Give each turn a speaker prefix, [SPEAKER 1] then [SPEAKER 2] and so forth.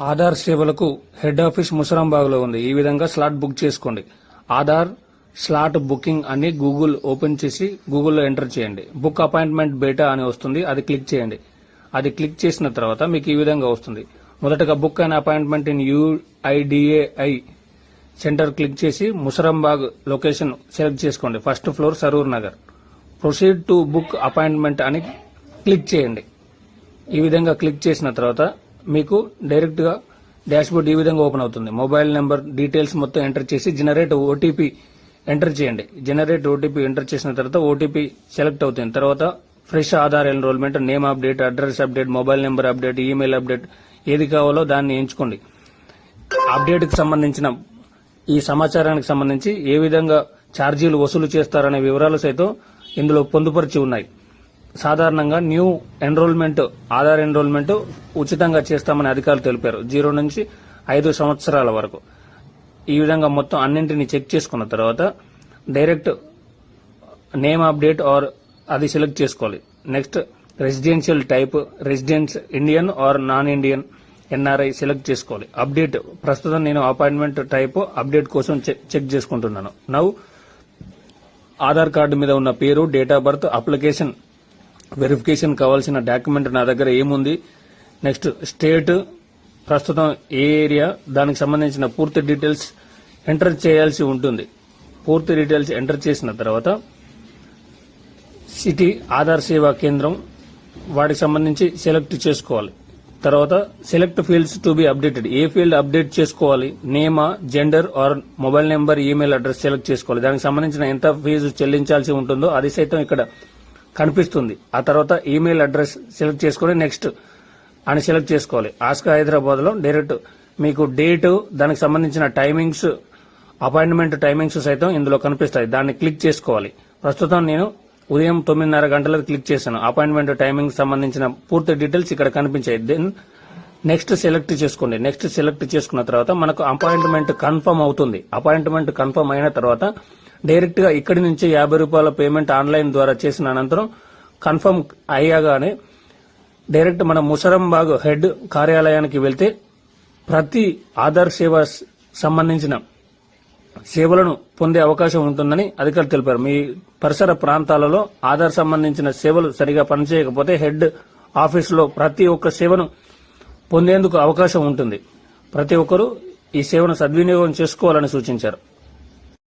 [SPEAKER 1] ఆధార్ సేవలకు head office ముసరాంబాగ్లో ఉంది. ఈ విధంగా స్లాట్ బుక్ చేసుకోండి. ఆధార్ స్లాట్ బుకింగ్ అని గూగుల్ ఓపెన్ చేసి గూగుల్లో ఎంటర్ చేయండి. బుక్ అపాయింట్మెంట్ బేటా అని వస్తుంది. అది క్లిక్ చేయండి. అది క్లిక్ చేసిన తర్వాత మీకు ఈ విధంగా వస్తుంది. మొదటగా book and appointment in UIDAI centre click చేసి ముసరాంబాగ్ లొకేషన్ సెలెక్ట్ చేసుకోండి. First floor Saroor Nagar. Proceed to book appointment అని క్లిక్ చేయండి. ఈ విధంగా క్లిక్ చేసిన తర్వాత మీకు డైరెక్ట్గా డాష్బోర్డ్ ఈ విధంగా ఓపెన్ అవుతుంది. మొబైల్ నెంబర్ డీటెయిల్స్ మొత్తం ఎంటర్ చేసి జనరేట్ ఓటీపీ ఎంటర్ చేయండి. జనరేట్ ఓటీపీ ఎంటర్ చేసిన తర్వాత ఓటీపీ సెలెక్ట్ అవుతుంది. తర్వాత fresh Aadhaar enrolment name update address update mobile number update email update ఏది కావాలో దాన్ని ఎంచుకోండి. అప్డేట్కి సంబంధించిన ఈ సమాచారానికి సంబంధించి ఏ విధంగా ఛార్జీలు వసూలు చేస్తారనే వివరాలు సైతం ఇందులో పొందుపరిచి ఉన్నాయి. సాధారణంగా న్యూ ఎన్రోల్మెంట్ ఆధార్ ఎన్రోల్మెంట్ ఉచితంగా చేస్తామని అధికారులు తెలిపారు. జీరో నుంచి ఐదు సంవత్సరాల వరకు. ఈ విధంగా మొత్తం అన్నింటినీ చెక్ చేసుకున్న తర్వాత డైరెక్ట్ నేమ్ అప్డేట్ ఆర్ అది సెలెక్ట్ చేసుకోవాలి. Next residential type residence Indian or non Indian NRI select చేసుకోవాలి. అప్డేట్ ప్రస్తుతం నేను అపాయింట్మెంట్ టైప్ అప్డేట్ కోసం చెక్ చెక్ చేసుకుంటున్నాను. నవ్వు ఆధార్ కార్డు మీద ఉన్న పేరు date of birth application verification కావాల్సిన డాక్యుమెంట్ నా దగ్గర ఏముంది? నెక్స్ట్ స్టేట్ ప్రస్తుతం ఏ ఏరియా దానికి సంబంధించిన పూర్తి డీటెయిల్స్ ఎంటర్ చేయాల్సి ఉంటుంది. పూర్తి డీటెయిల్స్ ఎంటర్ చేసిన తర్వాత సిటీ ఆధార్ సేవా కేంద్రం వాటికి సంబంధించి సెలెక్ట్ చేసుకోవాలి. తర్వాత select fields to be updated. A field update చేసుకోవాలి? నేమా gender or mobile number email address select చేసుకోవాలి. దానికి సంబంధించిన ఎంత ఫీజు చెల్లించాల్సి ఉంటుందో అది సైతం ఇక్కడ కనిపిస్తుంది. ఆ తర్వాత ఈమెయిల్ అడ్రస్ సెలెక్ట్ చేసుకుని నెక్స్ట్ అని సెలెక్ట్ చేసుకోవాలి. ఆస్కా హైదరాబాద్లో డైరెక్ట్ మీకు డేట్ దానికి సంబంధించిన టైమింగ్స్ అపాయింట్మెంట్ టైమింగ్స్ సైతం ఇందులో కనిపిస్తాయి. దాన్ని క్లిక్ చేసుకోవాలి. ప్రస్తుతం నేను ఉదయం తొమ్మిదిన్నర గంటలకు క్లిక్ చేశాను. అపాయింట్మెంట్ టైమింగ్ సంబంధించిన పూర్తి డీటెయిల్స్ ఇక్కడ కనిపించాయి. దెన్ నెక్స్ట్ సెలెక్ట్ చేసుకోండి. నెక్స్ట్ సెలెక్ట్ చేసుకున్న తర్వాత మనకు అపాయింట్మెంట్ కన్ఫర్మ్ అవుతుంది. అపాయింట్మెంట్ కన్ఫర్మ్ అయిన తర్వాత డైరెక్ట్గా ఇక్కడి నుంచి యాభై రూపాయల పేమెంట్ ఆన్లైన్ ద్వారా చేసిన అనంతరం కన్ఫర్మ్ అయ్యాగానే డైరెక్ట్ మన ముసరంబాగ్ హెడ్ కార్యాలయానికి వెళ్తే ప్రతి ఆధార్ సేవ సంబంధించిన సేవలను పొందే అవకాశం ఉంటుందని అధికారులు తెలిపారు. మీ పరిసర ప్రాంతాలలో ఆధార్ సంబంధించిన సేవలు సరిగా పనిచేయకపోతే హెడ్ ఆఫీసులో ప్రతి ఒక్క సేవను పొందేందుకు అవకాశం ఉంటుంది. ప్రతి ఒక్కరూ ఈ సేవను సద్వినియోగం చేసుకోవాలని సూచించారు.